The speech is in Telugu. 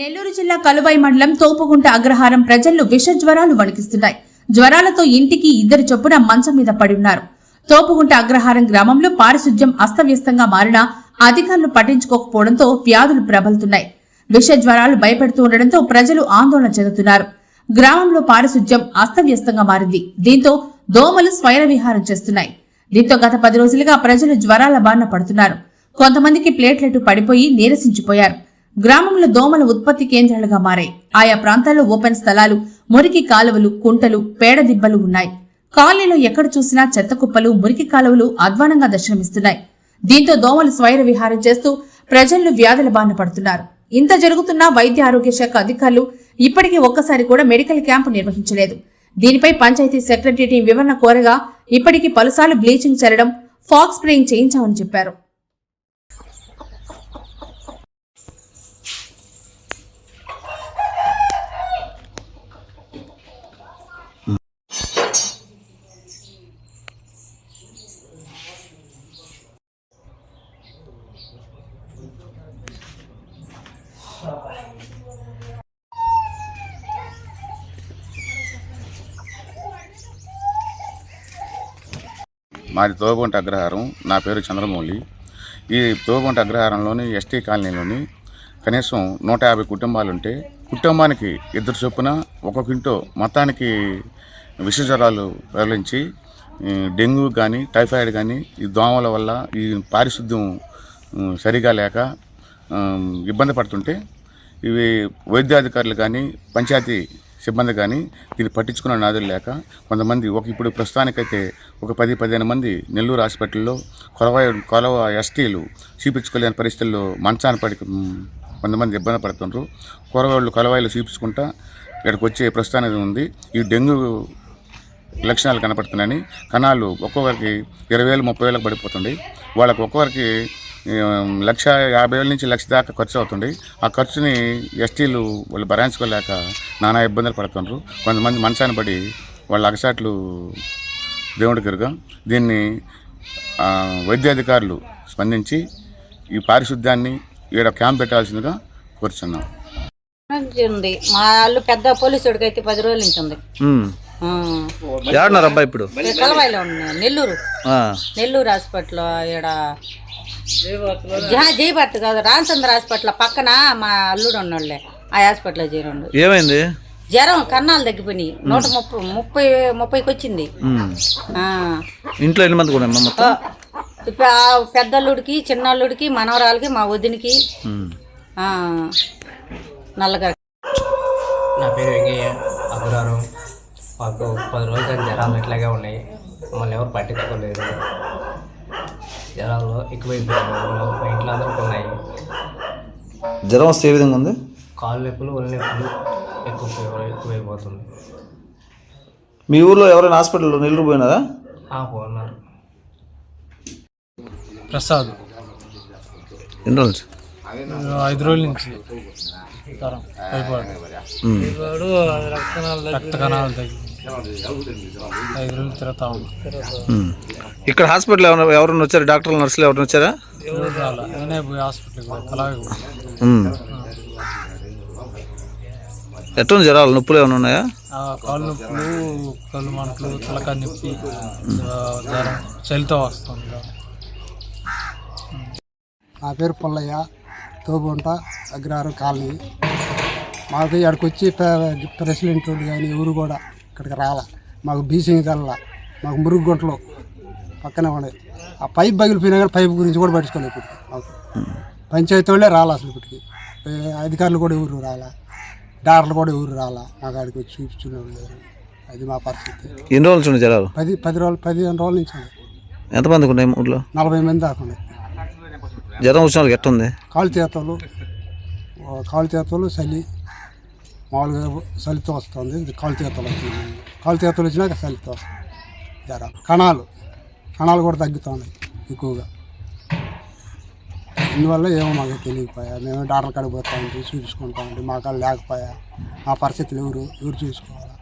నెల్లూరు జిల్లా కలువై మండలం తోపుగుంట అగ్రహారం ప్రజల్లో విష జ్వరాలు వణికిస్తున్నాయి. జ్వరాలతో ఇంటికి ఇద్దరు చొప్పున మంచం మీద పడి ఉన్నారు. తోపుగుంట అగ్రహారం గ్రామంలో పారిశుధ్యం అస్తవ్యస్తంగా మారినా అధికారులు పట్టించుకోకపోవడంతో వ్యాధులు ప్రబలుతున్నాయి. విష జ్వరాలు భయపెడుతూ ఉండడంతో ప్రజలు ఆందోళన చెందుతున్నారు. గ్రామంలో పారిశుధ్యం అస్తవ్యస్తంగా మారింది. దీంతో దోమలు స్వైర విహారం చేస్తున్నాయి. దీంతో గత పది రోజులుగా ప్రజలు జ్వరాల బారిన పడుతున్నారు. కొంతమందికి ప్లేట్లెట్ పడిపోయి నీరసించిపోయారు. గ్రామంలో దోమల ఉత్పత్తి కేంద్రాలుగా మారాయి. ఆయా ప్రాంతాల్లో ఓపెన్ స్థలాలు మురికి కాలువలు కుంటలు పేడ దిబ్బలు ఉన్నాయి. కాలనీలో ఎక్కడ చూసినా చెత్త కుప్పలు మురికి కాలువలు అధ్వానంగా దర్శనమిస్తున్నాయి. దీంతో దోమలు స్వైర విహారం చేస్తూ ప్రజలు వ్యాధుల బారిన పడుతున్నారు. ఇంత జరుగుతున్నా వైద్య ఆరోగ్య శాఖ అధికారులు ఇప్పటికీ ఒక్కసారి కూడా మెడికల్ క్యాంపు నిర్వహించలేదు. దీనిపై పంచాయతీ సెక్రటరీ టీం వివరణ కోరగా ఇప్పటికీ పలుసార్లు బ్లీచింగ్ చల్లడం ఫాక్స్ స్ప్రేయింగ్ చేయించామని చెప్పారు. మాది తోగుంట అగ్రహారం. నా పేరు చంద్రమౌళి. ఈ తోగుంట అగ్రహారంలోని ఎస్టీ కాలనీలోని కనీసం నూట యాభై కుటుంబాలు ఉంటే కుటుంబానికి ఇద్దరు చొప్పున ఒక్కొక్కింటో మొత్తానికి విష జ్వరాలు డెంగ్యూ కానీ టైఫాయిడ్ కానీ ఈ దోమల వల్ల ఈ పారిశుద్ధ్యం సరిగా లేక ఇబ్బంది పడుతుంటే ఇవి వైద్యాధికారులు కానీ పంచాయతీ సిబ్బంది కానీ దీన్ని పట్టించుకున్న నాదులు లేక కొంతమంది ఒక ఇప్పుడు ప్రస్తుతానికైతే ఒక పది పదిహేను మంది నెల్లూరు హాస్పిటల్లో కొలవ కొలవ ఎస్టీలు చూపించుకోలేని పరిస్థితుల్లో మంచాన పడి కొంతమంది ఇబ్బంది పడుతున్నారు కొరవాళ్ళు కొలవాయిలు చూపించుకుంటా ఇక్కడికి వచ్చే ప్రస్తుతానికి ఉంది. ఈ డెంగ్యూ లక్షణాలు కనపడుతున్నాయని. కణాలు ఒక్కొక్కరికి ఇరవై వేలు ముప్పై వేలకు పడిపోతుంది వాళ్ళకి ఒక్కొక్కరికి లక్ష యాభై వేల నుంచి లక్ష దాకా ఖర్చు అవుతుంది. ఆ ఖర్చుని ఎస్టీలు వాళ్ళు భరాయించుకోలేక నానా ఇబ్బందులు పడుతున్నారు కొంతమంది మంచాన్ని పడి వాళ్ళ అగసాట్లు దేవుడికి ఎరుగా దీన్ని ఆ, వైద్యాధికారులు స్పందించి ఈ పారిశుద్ధ్యాన్ని ఈడ క్యాంప్ పెట్టాల్సిందిగా కోరుచున్నాం. మా వాళ్ళు పెద్ద పోలీసుడికి అయితే పది రోజుల నుంచి ఉంది. ఏడున్నారు అబ్బా ఇప్పుడు? కలవాయిలో ఉన్నాయి. నెల్లూరు. ఆ. నెల్లూరు హాస్పిటల్ ఈడ జా- జయభర్త కాదు రామచంద్ర హాస్పిటల్ పక్కన మా అల్లుడు ఉన్నోళ్ళే. ఆ హాస్పిటల్లో చేరండు. ఏమైంది? జ్వరం కన్నాలు తగ్గిపోయినాయి. నూట ముప్పై ముప్పై ముప్పైకి వచ్చింది. ఇంట్లో ఎన్ని మంది కూడా పెద్దల్లుడికి చిన్నల్లుడికి మనవరాలకి మా వదినికి. ఉమ్. ఆ, నల్లగా నా పేరు వెంకయ్య అగ్రహారం మాకు పది రోజులు జ్వరాలు ఇట్లాగే ఉన్నాయి. మమ్మల్ని ఎవరు పట్టించుకోలేదు. జ్వరాలు ఎక్కువైపోయాయి. మా ఇంట్లో అందరికీ ఉన్నాయి. జ్వరం వస్తే ఏ విధంగా ఉంది? కాళ్ళు నొప్పులు ఒళ్ళు నొప్పులు ఎక్కువ ఎక్కువైపోతుంది మీ ఊర్లో ఎవరైనా హాస్పిటల్ నెల్లూరు పోయినారా? ఆ పోన్నారు ప్రసాద్. ఎన్ని రోజుల నుంచి? ఐదు రోజుల నుంచి. రక్త కణాలు తగ్గి ఐదు రోజులు తిరుగుతా ఉమ్. ఇక్కడ హాస్పిటల్ ఎవరైనా ఎవరైనా వచ్చారా డాక్టర్లు నర్సులు ఎవరైనా వచ్చారా ఎవరు రాలా నేనే పోయి హాస్పిటల్కి పోయి అలాగే పోయి. ఉమ్. ఎట్టుంది జ్వరాలు నొప్పులు ఏమైనా ఉన్నాయా ఆ కాళ్ళు నొప్పులు కళ్ళు మంటలు తలకాయ నొప్పి ఆ, జ్వరం చలితో వస్తుంది. నా పేరు పుల్లయ్య తోబుంట అగ్రహారం కాలనీ మాకు ఇక్కడికి వచ్చి ప్రె- ప్రెసిడెంట్ కానీ ఎవరు కూడా ఇక్కడికి రాల మాకు బీసింగ్ చల్ల మాకు మురుగు గుంటలు పక్కనే ఉన్నాయి ఆ పైప్ పగిలిపోయినా కానీ పైప్ గురించి కూడా పట్టించుకోలేదు ఇప్పటికి మాకు. పంచాయతీ వాళ్ళే రాలా అసలు ఇప్పటికి. అధికారులు కూడా ఎవరు రాలా? డాక్టర్లు కూడా ఎవరు రాలా? మాకు ఆడికి వచ్చి చూపించుకునే లేరు. అది మా పరిస్థితి. ఎన్ని రోజుల ఉన్నాయి జ్వరాలు పది పది రోజులు పదిహేను రోజుల నుంచి ఉంది ఎంతమందికి ఉన్నాయి ఊర్లో? నలభై మంది దాకా ఉన్నాయి జ్వరం వచ్చిన వాళ్ళకి ఎట్టుంది? కాలు చేతలు కాలు చేతలు చలి మామూలుగా చలితో వస్తుంది. ఇది కాలు చేతలు వచ్చింది. కాలు చేతలు వచ్చినాక చలితో జ్వరం కణాలు కణాలు కూడా తగ్గుతున్నాయి ఎక్కువగా. ఇందువల్ల ఏమో మాకు తెలియకపోయా. మేము డాక్టర్ కాడికి పోతా ఉంటే చూపించుకుంటా ఉంటే మాకు లేకపోయా. మా పరిస్థితులు ఎవరు ఎవరు చూసుకోవాలి?